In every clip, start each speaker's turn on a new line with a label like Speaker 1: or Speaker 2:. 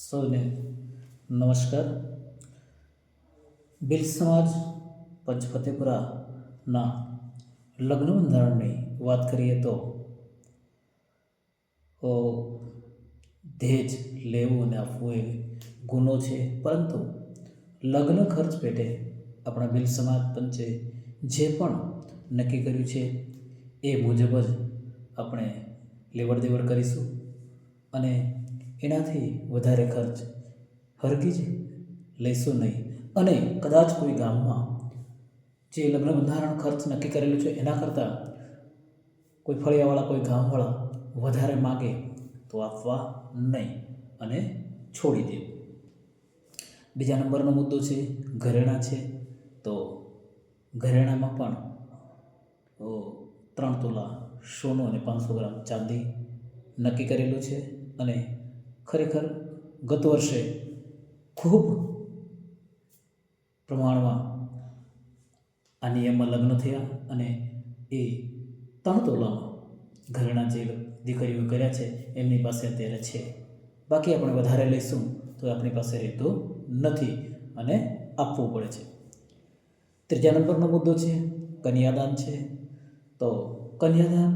Speaker 1: સૌને નમસ્કાર. બિલ સમાજ પંચફતેપુરાના લગ્ન બંધારણની વાત કરીએ તો દહેજ લેવું અને આપવું એ ગુનો છે. પરંતુ લગ્ન ખર્ચ પેટે આપણા બિલ સમાજ પંચે જે પણ નક્કી કર્યું છે એ મુજબ જ આપણે લેવડ દેવડ કરીશું. અને એનાથી વધારે ખર્ચ હરગીજ લઈશું નહીં. અને કદાચ કોઈ ગામમાં જે લગ્ન બંધારણ ખર્ચ નક્કી કરેલું છે, એના કરતાં કોઈ ફળિયાવાળા, કોઈ ગામવાળા વધારે માગે તો આપવા નહીં અને છોડી દેવું બીજા નંબરનો મુદ્દો છે, ઘરેણાં છે. તો ઘરેણામાં પણ ત્રણ તોલા સોનું અને પાંચસો ગ્રામ ચાંદી નક્કી કરેલું છે અને ખરેખર ગત વર્ષે ખૂબ પ્રમાણમાં આ નિયમમાં લગ્ન થયા અને એ ત્રણ તોલામાં ઘરેણાં જે દીકરીઓ કર્યા છે, એમની પાસે અત્યારે છે. બાકી આપણે વધારે લઈશું તો આપણી પાસે રહેતું નથી અને આપવું પડે છે. ત્રીજા નંબરનો મુદ્દો છે, કન્યાદાન છે. તો કન્યાદાન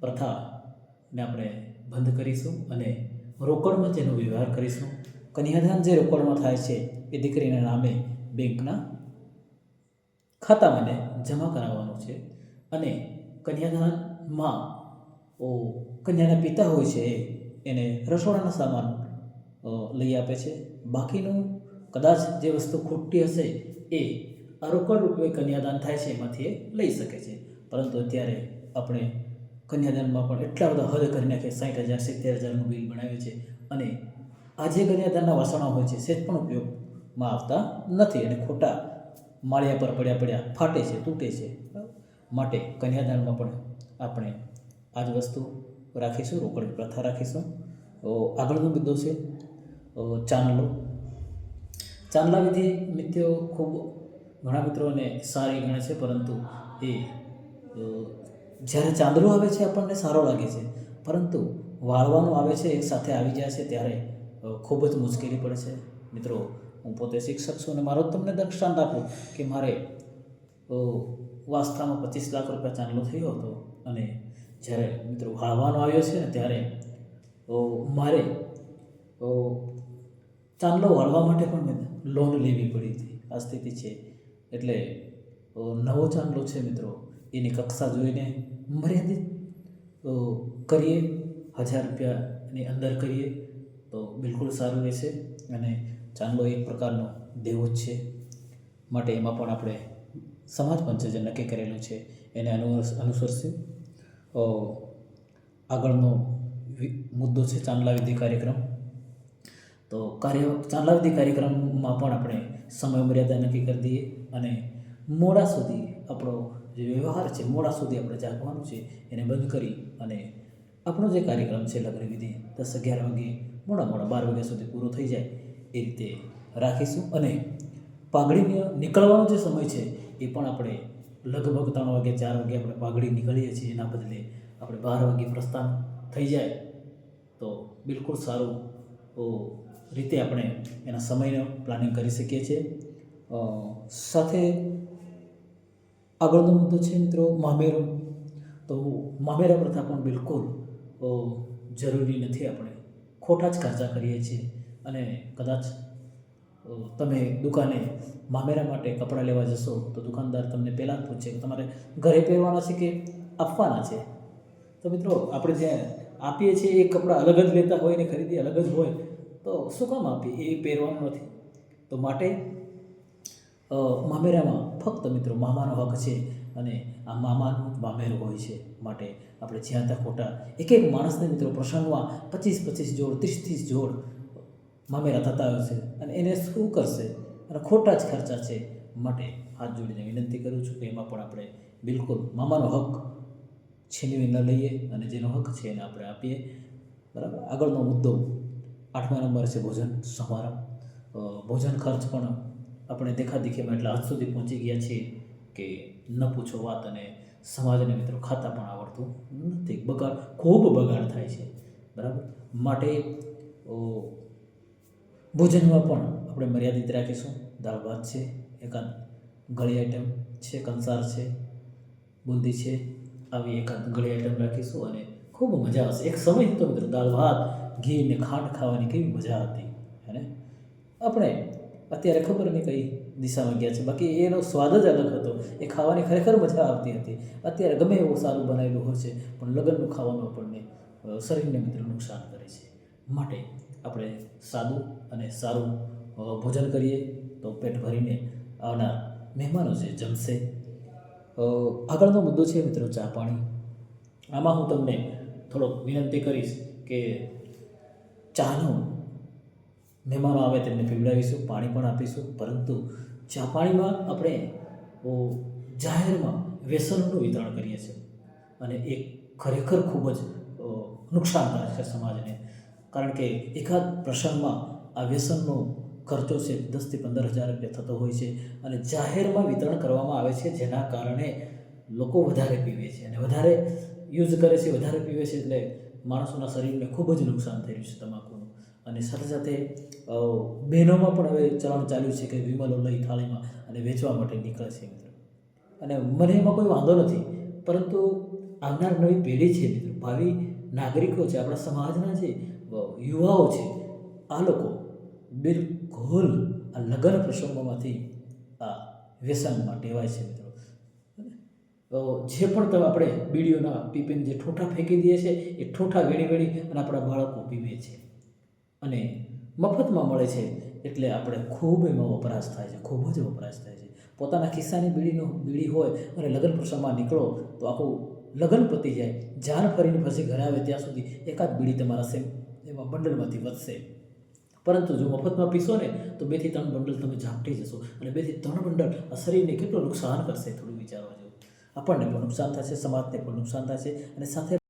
Speaker 1: પ્રથાને આપણે બંધ કરીશું અને રોકડમાં તેનો વ્યવહાર કરીશું. કન્યાદાન જે રોકડમાં થાય છે, એ દીકરીના નામે બેંકના ખાતામાં જમા કરાવવાનું છે. અને કન્યાદાનમાં, ઓ, કન્યાના પિતા હોય છે એને રસોડાના સામાન લઈ આપે છે. બાકીનું કદાચ જે વસ્તુ ખોટી હશે, એ આ રોકડ રૂપે કન્યાદાન થાય છે, એમાંથી એ લઈ શકે છે. પરંતુ અત્યારે આપણે કન્યાદાનમાં પણ એટલા બધા હદ કરી નાખે સાઠ હજાર, સિત્તેર હજારનું બિલ બનાવ્યું છે અને આજે કન્યાદાનના વાસણો હોય છે, સેજ પણ ઉપયોગમાં આવતા નથી અને ખોટા માળિયા પર પડ્યા પડ્યા ફાટે છે, તૂટે છે. માટે કન્યાદાનમાં પણ આપણે આ જ વસ્તુ રાખીશું, રોકડ પ્રથા રાખીશું. આગળનો મુદ્દો છે ચાંદલો. ચાંદલા વિધિ મિત્રો ખૂબ ઘણા મિત્રોને સારી ગણે છે, પરંતુ એ જ્યારે ચાંદલો આવે છે આપણને સારો લાગે છે. પરંતુ વાળવાનું આવે છે એક સાથે આવી જાય છે ત્યારે ખૂબ જ મુશ્કેલી પડે છે. મિત્રો, હું પોતે શિક્ષક છું અને મારો તમને દૃષ્ટાંત આપું કે મારે વાસ્તવમાં પચીસ લાખ રૂપિયા ચાંદલો થયો હતો અને જ્યારે મિત્રો વાળવાનો આવ્યો છે ને ત્યારે મારે ચાંદલો વાળવા માટે પણ મેં લોન લેવી પડી હતી. આ સ્થિતિ છે. એટલે નવો ચાંદલો છે મિત્રો. એની કક્ષા જોઈને મર્યાદિત કરીએ, હજાર રૂપિયાની અંદર કરીએ, તો બિલકુલ સારું રહેશે અને ચાંદલો એક પ્રકારનો દેવો જ છે. માટે એમાં પણ આપણે સમાજ પંચે જે નક્કી કરેલું છે, એને અનુ, અનુસરશું. આગળનો મુદ્દો છે ચાંદલા વિધિ કાર્યક્રમ. તો કાર્ય ચાંદલાવિધિ કાર્યક્રમમાં પણ આપણે સમય મર્યાદા નક્કી કરી દઈએ અને મોડા સુધી આપણો જે વ્યવહાર છે, મોડા સુધી આપણે જાગવાનું છે, એને બંધ કરી અને આપણો જે કાર્યક્રમ છે, લગ્ન વિધિ દસ અગિયાર વાગે, મોડા મોડા બાર વાગ્યા સુધી પૂરો થઈ જાય, એ રીતે રાખીશું. અને પાઘડી નીકળવાનો જે સમય છે, એ પણ આપણે લગભગ ત્રણ વાગે, ચાર વાગે આપણે પાઘડી નીકળીએ છીએ, એના બદલે આપણે બાર વાગે પ્રસ્થાન થઈ જાય. તો બિલકુલ સારું રીતે આપણે એના સમયનો પ્લાનિંગ કરી શકીએ છીએ. સાથે આગળનો મુદ્દો છે મિત્રો મામેરો. તો મામેરા પ્રથા પણ બિલકુલ જરૂરી નથી આપણે ખોટા જ ખર્ચા કરીએ છીએ. અને કદાચ તમે દુકાને મામેરા માટે કપડાં લેવા જશો, તો દુકાનદાર તમને પહેલાં જ પૂછે કે તમારે ઘરે પહેરવાના છે કે આપવાના છે? તો મિત્રો, આપણે જ્યાં આપીએ છીએ એ કપડાં અલગ જ લેતા હોય ને ખરીદી અલગ જ હોય, તો શું કામ આપીએ? એ પહેરવાનું નથી. તો માટે મામેરામાં ફક્ત મિત્રો મામાનો હક છે અને આ મામાનું મામેરો હોય છે માટે આપણે જ્યાં ત્યાં ખોટા એક એક માણસને મિત્રો પ્રસંગમાં પચીસ પચીસ જોડ, ત્રીસ ત્રીસ જોડ મામેરા થતા હોય છે અને એને શું કરશે? અને ખોટા જ ખર્ચા છે માટે હાથ જોડીને વિનંતી કરું છું કે એમાં પણ આપણે બિલકુલ મામાનો હક છીનવી ન લઈએ અને જેનો હક છે એને આપણે આપીએ. બરાબર? આગળનો મુદ્દો આઠમા નંબર છે ભોજન સમારંભ. ભોજન ખર્ચ પણ આપણે દેખાદેખીમાં એટલા હદ સુધી પહોંચી ગયા છીએ કે ન પૂછો વાત અને સમાજને મિત્રો ખાતા પણ આવડતું નથી. બગાડ, ખૂબ બગાડ થાય છે. બરાબર? માટે ભોજનમાં પણ આપણે મર્યાદિત રાખીશું. દાળ, ભાત છે, એકાદ ગળી આઈટમ છે, કંસાર છે, બુંદી છે, આવી એકાદ ગળી આઈટમ રાખીશું અને ખૂબ મજા આવશે. એક સમય હતો મિત્રો, દાળ, ભાત, ઘી ને ખાંડ ખાવાની કેવી મજા હતી. હે આપણે અત્યારે ખબર નહીં કઈ દિશામાં ગયા છે. બાકી એનો સ્વાદ જ અલગ હતો. એ ખાવાની ખરેખર મજા આવતી હતી. અત્યારે ગમે એવું સારું બનાવેલું હોય છે, પણ લગ્નનું ખાવાનું આપણને શરીરને મિત્ર નુકસાન કરે છે. માટે આપણે સાદું અને સારું ભોજન કરીએ તો પેટ ભરીને આવનાર મહેમાનો છે જમશે. આગળનો મુદ્દો છે મિત્રો ચા પાણી. આમાં હું તમને થોડોક વિનંતી કરીશ કે ચાનો મહેમાનો આવે તેમને પીવડાવીશું, પાણી પણ આપીશું. પરંતુ ચા પાણીમાં આપણે જાહેરમાં વ્યસનનું વિતરણ કરીએ છીએ. અને એ ખરેખર ખૂબ જ નુકસાનકારક છે સમાજને. કારણ કે એકાદ પ્રસંગમાં આ વ્યસનનો ખર્ચો છે દસથી પંદર હજાર રૂપિયા થતો હોય છે અને જાહેરમાં વિતરણ કરવામાં આવે છે જેના કારણે લોકો વધારે પીવે છે અને વધારે યુઝ કરે છે, વધારે પીવે છે એટલે માણસોના શરીરને ખૂબ જ નુકસાન થઈ રહ્યું છે તમાકુનું. અને સાથે સાથે બહેનોમાં પણ હવે ચલણ ચાલ્યું છે કે વિમલો લઈ થાળીમાં અને વેચવા માટે નીકળે છે મિત્રો. અને મને એમાં કોઈ વાંધો નથી, પરંતુ આવનાર નવી પેઢી છે મિત્રો, ભાવિ નાગરિકો છે, આપણા સમાજના જે યુવાઓ છે, આ લોકો બિલકુલ આ લગ્ન પ્રસંગોમાંથી આ વ્યસનમાં ટેવાય છે મિત્રો. જે પણ તમે આપણે બીડીઓના પીપીને જે ઠોઠા ફેંકી દઈએ છે, એ ઠોઠા વેણી વેણી અને આપણા બાળકો પીવે છે. અને મફતમાં મળે છે એટલે આપણે ખૂબ એમાં વપરાશ થાય છે, ખૂબ જ વપરાશ થાય છે. પોતાના ખિસ્સાની બીડીનો, બીડી હોય અને લગ્ન પ્રસંગમાં નીકળો તો આખું લગ્ન પતી જાય. જાન ફરીને પછી ઘરે આવે ત્યાં સુધી એકાદ બીડી તમારા સેમ એમાં બંડલમાંથી વધશે. પરંતુ જો મફતમાં પીશો ને તો બેથી ત્રણ બંડલ તમે ઝાપટી જશો અને બેથી ત્રણ બંડલ આ શરીરને કેટલું નુકસાન કરશે થોડું વિચારવા જેવું. આપણને પણ નુકસાન થશે, સમાજને પણ નુકસાન થશે અને સાથે